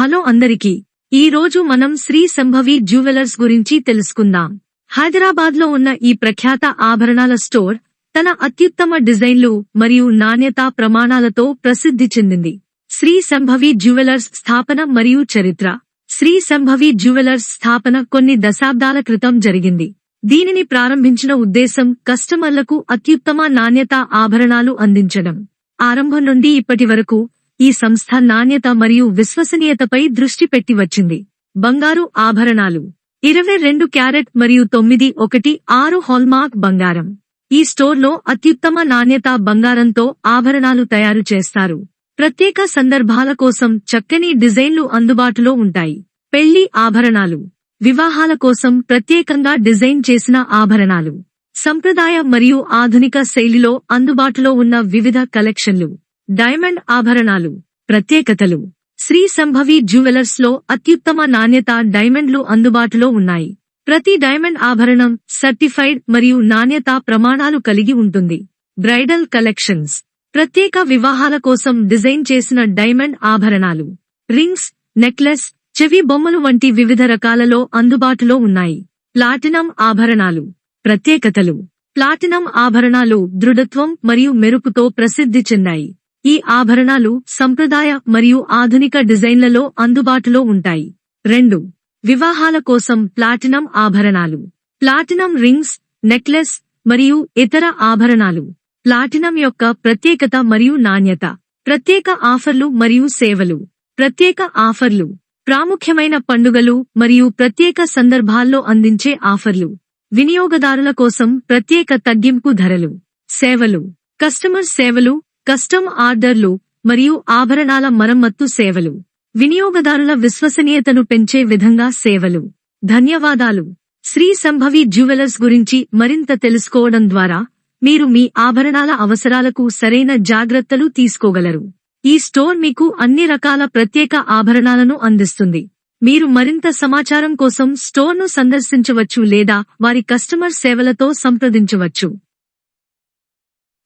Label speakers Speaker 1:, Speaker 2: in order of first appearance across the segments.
Speaker 1: Hello అందరికీ. ఈ రోజు మనం శ్రీ సంభవి జ్యువెలర్స్ గురించి తెలుసుకుందాం. హైదరాబాద్లో ఉన్న ఈ ప్రఖ్యాత ఆభరణాల స్టోర్ తన అత్యుత్తమ డిజైన్లు మరియు నాణ్యతా ప్రమాణాలతో ప్రసిద్ధి చెందింది. శ్రీ సంభవి జ్యువెలర్స్ స్థాపన మరియు చరిత్ర. శ్రీ సంభవి జ్యువెలర్స్ స్థాపన కొన్ని దశాబ్దాల క్రితం జరిగింది. దీనిని ప్రారంభించిన ఉద్దేశం కస్టమర్లకు అత్యుత్తమ నాణ్యత ఆభరణాలు అందించడం. ఆరంభం నుండి ఇప్పటి వరకు ఈ సంస్థ నాణ్యత మరియు విశ్వసనీయతపై దృష్టి పెట్టి వచ్చింది. బంగారు ఆభరణాలు. ఇరవై రెండు క్యారెట్ మరియు తొమ్మిది ఒకటి ఆరు హాల్మార్క్ బంగారం. ఈ స్టోర్లో అత్యుత్తమ నాణ్యత బంగారంతో ఆభరణాలు తయారు చేస్తారు. ప్రత్యేక సందర్భాల కోసం చక్కని డిజైన్లు అందుబాటులో ఉంటాయి. పెళ్ళి ఆభరణాలు. వివాహాల కోసం ప్రత్యేకంగా డిజైన్ చేసిన ఆభరణాలు. సంప్రదాయ మరియు ఆధునిక శైలిలో అందుబాటులో ఉన్న వివిధ కలెక్షన్లు. డైమండ్ ఆభరణాలు ప్రత్యేకతలు. శ్రీ సంభవి జ్యువెలర్స్లో అత్యుత్తమ నాణ్యత డైమండ్లు అందుబాటులో ఉన్నాయి. ప్రతి డైమండ్ ఆభరణం సర్టిఫైడ్ మరియు నాణ్యతా ప్రమాణాలు కలిగి ఉంటుంది. Bridal collections. ప్రత్యేక వివాహాల కోసం డిజైన్ చేసిన డైమండ్ ఆభరణాలు. రింగ్స్ నెక్లెస్ చెవి బొమ్మలు వంటి వివిధ రకాలలో అందుబాటులో ఉన్నాయి. ప్లాటినం ఆభరణాలు. ప్రత్యేకతలు. ప్లాటినం ఆభరణాలు దృఢత్వం మరియు మెరుపుతో ప్రసిద్ధి చెందాయి. ఈ ఆభరణాలు సంప్రదాయ మరియు ఆధునిక డిజైన్లలో అందుబాటులో ఉంటాయి. రెండు వివాహాల కోసం ప్లాటినం ఆభరణాలు. ప్లాటినం రింగ్స్ నెక్లెస్ మరియు ఇతర ఆభరణాలు. ప్లాటినం యొక్క ప్రత్యేకత మరియు నాణ్యత. ప్రత్యేక ఆఫర్లు మరియు సేవలు. ప్రత్యేక ఆఫర్లు. ప్రాముఖ్యమైన పండుగలు మరియు ప్రత్యేక సందర్భాల్లో అందించే ఆఫర్లు. వినియోగదారుల కోసం ప్రత్యేక తగ్గింపు ధరలు. సేవలు. కస్టమర్ సేవలు కస్టమ్ ఆర్డర్లు మరియు ఆభరణాల మరమ్మత్తు సేవలు. వినియోగదారుల విశ్వసనీయతను పెంచే విధంగా సేవలు. ధన్యవాదాలు. శ్రీ సంభవి జ్యువెలర్స్ గురించి మరింత తెలుసుకోవడం ద్వారా మీరు మీ ఆభరణాల అవసరాలకు సరైన జాగ్రత్తలు తీసుకోగలరు. ఈ స్టోర్ మీకు అన్ని రకాల ప్రత్యేక ఆభరణాలను అందిస్తుంది. మీరు మరింత సమాచారం కోసం స్టోర్ను సందర్శించవచ్చు లేదా వారి కస్టమర్ సేవలతో సంప్రదించవచ్చు.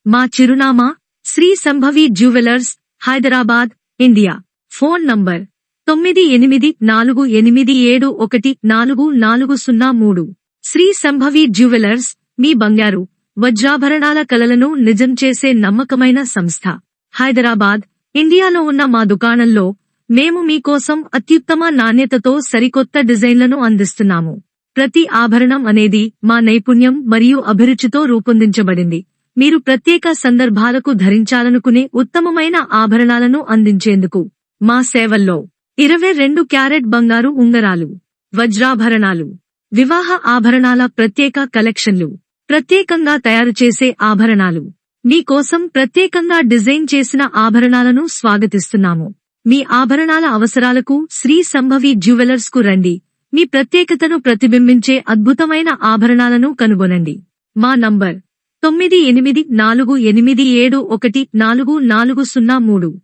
Speaker 1: మా చిరునామా Sri Sambhavi jewellers Hyderabad India. Phone number తొమ్మిది ఎనిమిది నాలుగు ఎనిమిది ఏడు ఒకటి నాలుగు నాలుగు సున్నా మూడు. శ్రీ సంభవి జ్యువెలర్స్ మీ బంగారు వజ్రాభరణాల కలలను నిజం చేసే నమ్మకమైన సంస్థ. హైదరాబాద్ ఇండియాలో ఉన్న మా దుకాణంలో మేము మీకోసం అత్యుత్తమ నాణ్యతతో సరికొత్త డిజైన్లను అందిస్తున్నాము. ప్రతి ఆభరణం అనేది మా నైపుణ్యం మరియు అభిరుచితో రూపొందించబడింది. మీరు ప్రత్యేక సందర్భాలకు ధరించాలనుకునే ఉత్తమమైన ఆభరణాలను అందించేందుకు మా సేవల్లో ఇరవై రెండు క్యారెట్ బంగారు ఉంగరాలు వజ్రాభరణాలు వివాహ ఆభరణాల ప్రత్యేక కలెక్షన్లు ప్రత్యేకంగా తయారు చేసే ఆభరణాలు. మీకోసం ప్రత్యేకంగా డిజైన్ చేసిన ఆభరణాలను స్వాగతిస్తున్నాము. మీ ఆభరణాల అవసరాలకు శ్రీ సంభవి జ్యువెలర్స్కు రండి. మీ ప్రత్యేకతను ప్రతిబింబించే అద్భుతమైన ఆభరణాలను కనుగొనండి. మా నంబర్ తొమ్మిది ఎనిమిది నాలుగు ఎనిమిది ఏడు ఒకటి నాలుగు నాలుగు సున్నా మూడు.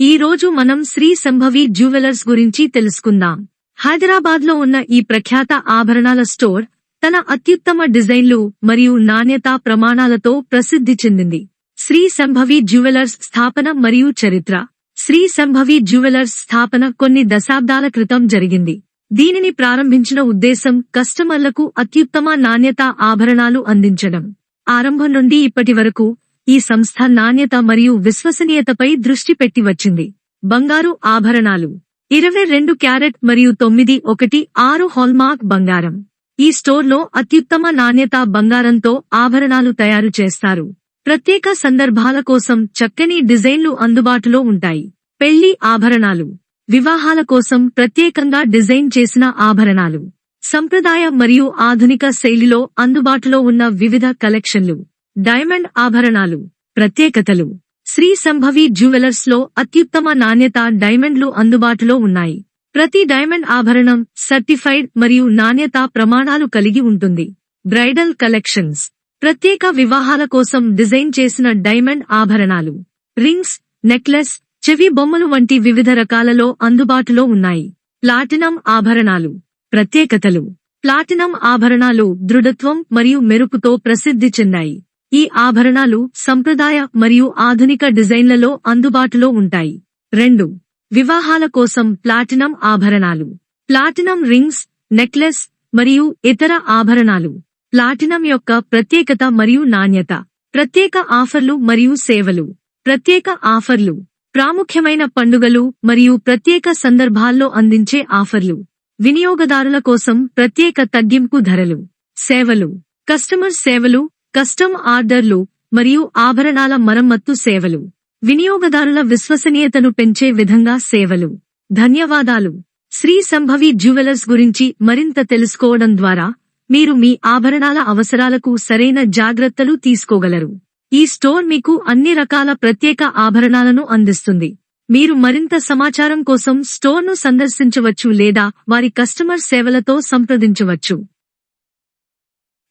Speaker 1: ఈ రోజు మనం శ్రీ సంభవి జ్యువెలర్స్ గురించి తెలుసుకుందాం. హైదరాబాద్లో ఉన్న ఈ ప్రఖ్యాత ఆభరణాల స్టోర్ తన అత్యుత్తమ డిజైన్లు మరియు నాణ్యతా ప్రమాణాలతో ప్రసిద్ధి చెందింది. శ్రీ సంభవి జ్యువెలర్స్ స్థాపన మరియు చరిత్ర. శ్రీ సంభవి జ్యువెలర్స్ స్థాపన కొన్ని దశాబ్దాల క్రితం జరిగింది. దీనిని ప్రారంభించిన ఉద్దేశం కస్టమర్లకు అత్యుత్తమ నాణ్యత ఆభరణాలు అందించడం. ఆరంభం నుండి ఇప్పటి వరకు ఈ సంస్థ నాణ్యత మరియు విశ్వసనీయతపై దృష్టి పెట్టి వచ్చింది. బంగారు ఆభరణాలు. ఇరవై రెండు క్యారెట్ మరియు తొమ్మిది ఒకటి ఆరు హాల్మార్క్ బంగారం. ఈ స్టోర్లో అత్యుత్తమ నాణ్యత బంగారంతో ఆభరణాలు తయారు చేస్తారు. ప్రత్యేక సందర్భాల కోసం చక్కని డిజైన్లు అందుబాటులో ఉంటాయి. పెళ్ళి ఆభరణాలు. వివాహాల కోసం ప్రత్యేకంగా డిజైన్ చేసిన ఆభరణాలు. సంప్రదాయ మరియు ఆధునిక శైలిలో అందుబాటులో ఉన్న వివిధ కలెక్షన్లు. డైమండ్ ఆభరణాలు. ప్రత్యేకతలు. శ్రీ సంభవి జ్యువెలర్స్లో అత్యుత్తమ నాణ్యత డైమండ్లు అందుబాటులో ఉన్నాయి. ప్రతి డైమండ్ ఆభరణం సర్టిఫైడ్ మరియు నాణ్యతా ప్రమాణాలు కలిగి ఉంటుంది. Bridal collections. ప్రత్యేక వివాహాల కోసం డిజైన్ చేసిన డైమండ్ ఆభరణాలు. రింగ్స్ నెక్లెస్ చెవి బొమ్మలు వంటి వివిధ రకాలలో అందుబాటులో ఉన్నాయి. ప్లాటినం ఆభరణాలు. ప్రత్యేకతలు. ప్లాటినం ఆభరణాలు దృఢత్వం మరియు మెరుపుతో ప్రసిద్ధి చెందాయి. ఈ ఆభరణాలు సంప్రదాయ మరియు ఆధునిక డిజైన్లలో అందుబాటులో ఉంటాయి. రెండు. వివాహాల కోసం ప్లాటినం ఆభరణాలు. ప్లాటినం రింగ్స్ నెక్లెస్ మరియు ఇతర ఆభరణాలు. ప్లాటినం యొక్క ప్రత్యేకత మరియు నాణ్యత. ప్రత్యేక ఆఫర్లు మరియు సేవలు. ప్రత్యేక ఆఫర్లు. ప్రాముఖ్యమైన పండుగలు మరియు ప్రత్యేక సందర్భాల్లో అందించే ఆఫర్లు. వినియోగదారుల కోసం ప్రత్యేక తగ్గింపు ధరలు. సేవలు. కస్టమర్ సేవలు కస్టమ్ ఆర్డర్లు మరియు ఆభరణాల మరమ్మత్తు సేవలు. వినియోగదారుల విశ్వసనీయతను పెంచే విధంగా సేవలు. ధన్యవాదాలు. శ్రీ సంభవి జ్యువెలర్స్ గురించి మరింత తెలుసుకోవడం ద్వారా మీరు మీ ఆభరణాల అవసరాలకు సరైన జాగ్రత్తలు తీసుకోగలరు. ఈ స్టోర్ మీకు అన్ని రకాల ప్రత్యేక ఆభరణాలను అందిస్తుంది. మీరు మరింత సమాచారం కోసం స్టోర్ను సందర్శించవచ్చు లేదా వారి కస్టమర్ సేవలతో సంప్రదించవచ్చు.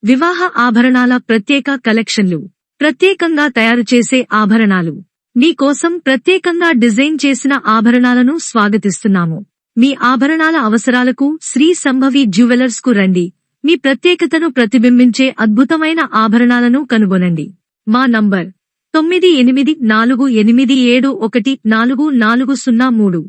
Speaker 1: వివాహ ఆభరణాల ప్రత్యేక కలెక్షన్లు. ప్రత్యేకంగా తయారు చేసే ఆభరణాలు. మీకోసం ప్రత్యేకంగా డిజైన్ చేసిన ఆభరణాలను స్వాగతిస్తున్నాము. మీ ఆభరణాల అవసరాలకు శ్రీ సంభవి జ్యువెలర్స్కు రండి. మీ ప్రత్యేకతను ప్రతిబింబించే అద్భుతమైన ఆభరణాలను కనుగొనండి. మా నంబర్ తొమ్మిది ఎనిమిది నాలుగు ఎనిమిది ఏడు ఒకటి నాలుగు నాలుగు సున్నా మూడు.